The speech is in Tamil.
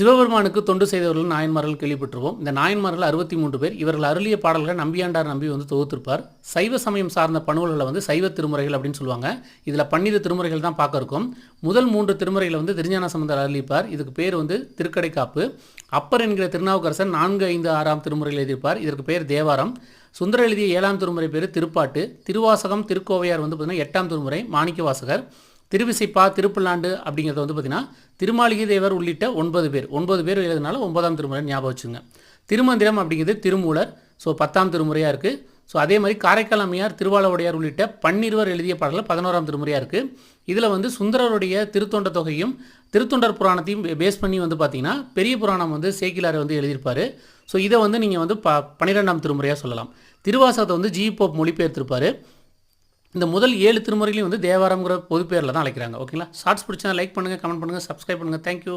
சிவபெருமானுக்கு தொண்டு செய்தவர்கள் நாயன்மார்கள் கேள்விப்பட்டிருவோம் இந்த நாயன்மார்கள் அறுபத்தி மூன்று பேர். இவர்கள் அருளிய பாடல்கள் நம்பியாண்டார் நம்பி வந்து தொகுத்திருப்பார். சைவ சமயம் சார்ந்த பணுவல்களை வந்து சைவ திருமுறைகள் அப்படின்னு சொல்லுவாங்க. இதில் பன்னிரு திருமுறைகள் தான் பார்க்க இருக்கும். முதல் மூன்று திருமுறைகளை வந்து திருஞான சம்பந்தர் அருளிப்பார் இதுக்கு பேர் வந்து திருக்கடைக்காப்பு. அப்பர் என்கிற திருநாவுக்கரசர் நான்கு ஐந்து ஆறாம் திருமுறையில் எழுதியிருப்பார். இதற்கு பேர் தேவாரம். சுந்தர எழுதிய ஏழாம் திருமுறை பேர் திருப்பாட்டு. திருவாசகம் திருக்கோவையார் வந்து பார்த்தீங்கன்னா எட்டாம் திருமுறை. மாணிக்கவாசகர். திருவிசைப்பா திருப்பல்லாண்டு அப்படிங்கிறது வந்து பார்த்திங்கன்னா திருமாளிகை தேவர் உள்ளிட்ட ஒன்பது பேர். ஒன்பது பேர் எழுதுனால ஒன்பதாம் திருமுறை ஞாபகம் வச்சுங்க. திருமந்திரம் அப்படிங்கிறது திருமூலர். ஸோ பத்தாம் திருமுறையாக இருக்குது ஸோ அதே மாதிரி காரைக்கால் அம்மையார் திருவாளவுடையார் உள்ளிட்ட பன்னிருவர் எழுதிய பாடலில் பதினோராம் திருமுறையாக இருக்குது இதில் வந்து சுந்தரருடைய திருத்தொண்ட தொகையும் திருத்தொண்டர் புராணத்தையும் பேஸ் பண்ணி வந்து பார்த்தீங்கன்னா பெரிய புராணம் வந்து சேக்கிலார் வந்து எழுதியிருப்பார். ஸோ இதை வந்து நீங்கள் வந்து ப பன்னிரெண்டாம் திருமுறையாக சொல்லலாம். திருவாசகத்தை வந்து ஜி. போப் மொழிபெயர்த்திருப்பார். இந்த முதல் ஏழு திருமுறைகளையும் வந்து தேவாரம்ங்கிற பொதுப்பேரில் தான் அழைக்கிறாங்க. ஓகேங்களா? ஷார்ட்ஸ் பிடிச்சா லைக் பண்ணுங்கள் கமெண்ட் பண்ணுங்கள் சப்ஸ்கிரைப் பண்ணுங்கள் தேங்க்யூ